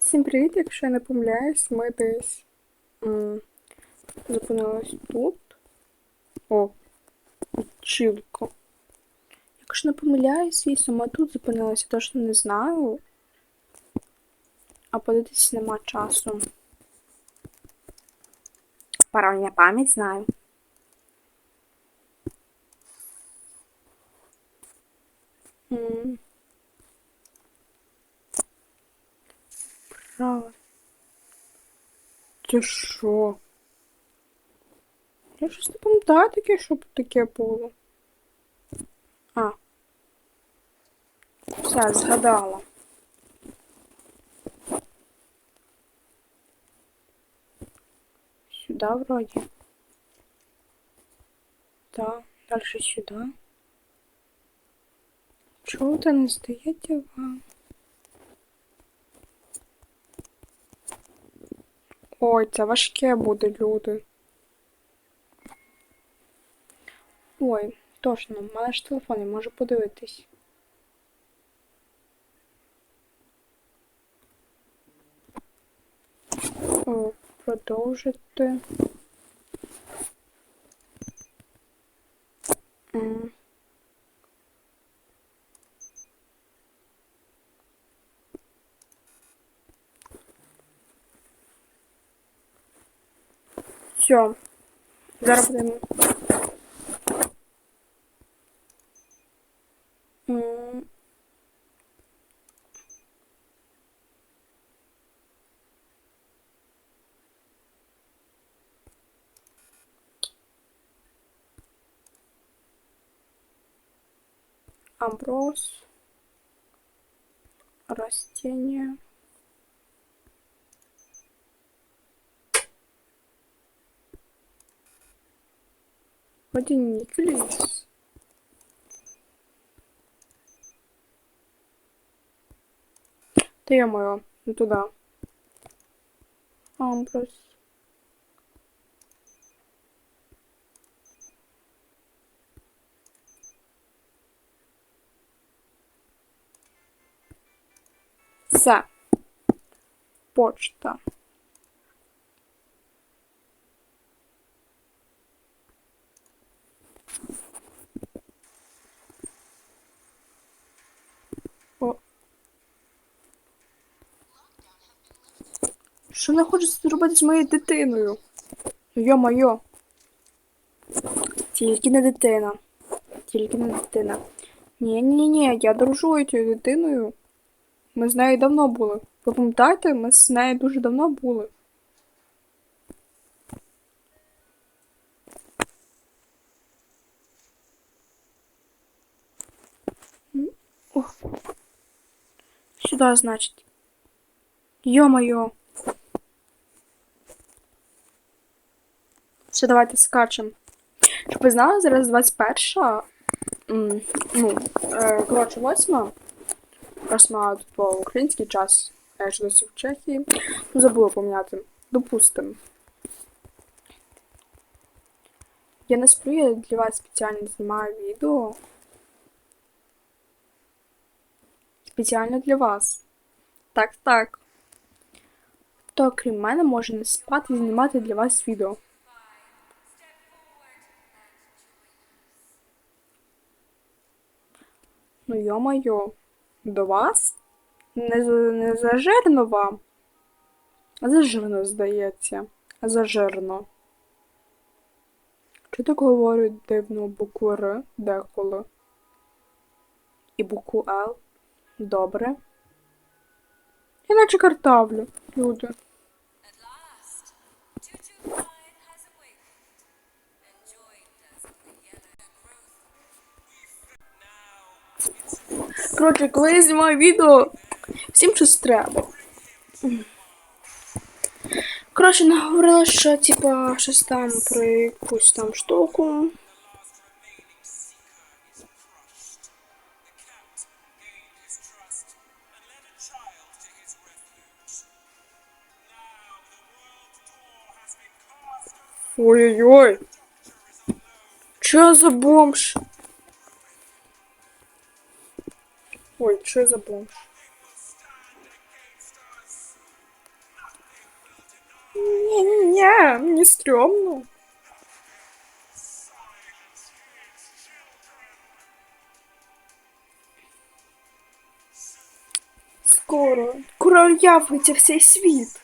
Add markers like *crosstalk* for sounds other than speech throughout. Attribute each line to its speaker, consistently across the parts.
Speaker 1: Всім привіт, якщо я не помиляюсь, ми десь зупинились тут. О, чілко. Якщо не помиляюсь, звісно, ми тут зупинилися, точно не знаю. А подивитись нема часу. Парольня пам'ять знаю. М. Право. Ти що? Я щось не пам'ятаю таке, щоб таке було. А. Все, згадала. Сюда вроде. Да, дальше сюда. Чого це не здається вам? Ой, це важке буде, люди. Ой, точно, в мене ж телефон, я можу подивитись. О, продовжити. М. Все. Зараз будемо. Амброс. Растения. Hadi Nicholas. Да я мою, ну туда. Амброс. Са. Почта. Що не хочеш зробити з моєю дитиною? Йо-моє. Тільки не дитина. Тільки не дитина. Ні-ні-ні, я дружу цією дитиною. Ми з нею давно були. Ви пам'ятаєте, ми з нею дуже давно були. Ох. Сюда, значить. Йо-моє. Все, давайте скачемо. Щоб ви знали, зараз 21. м, Ну, е, коротше, 8. Восьма тут по український час. Я ж досі в Чехії. Ну, забула поміняти. Допустим. Я не сплю, я для вас спеціально знімаю відео. Спеціально для вас. Так, так. Хто, крім мене, може не спати і знімати для вас відео. Йо-моє, до вас? Не, не зажирно вам? Зажирно, здається. Зажирно. Чи так говорять дивно букву Р деколи? І букву Л? Добре. Іначе картавлю, люди. Коротше, коли я знімаю відео, всім щось треба. Коротше, наговорила, що типа щось там про якусь там штуку. Ой-ой-ой. Чё за бомж? Ой, что я забув? Не-не-не, мені стрьомно. Скоро. Короля витяг цей світ.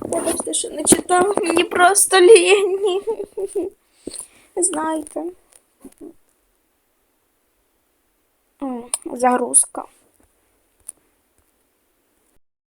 Speaker 1: Вибачте, що не начитал Мені просто лінь. *laughs* Знаєте. Загрузка.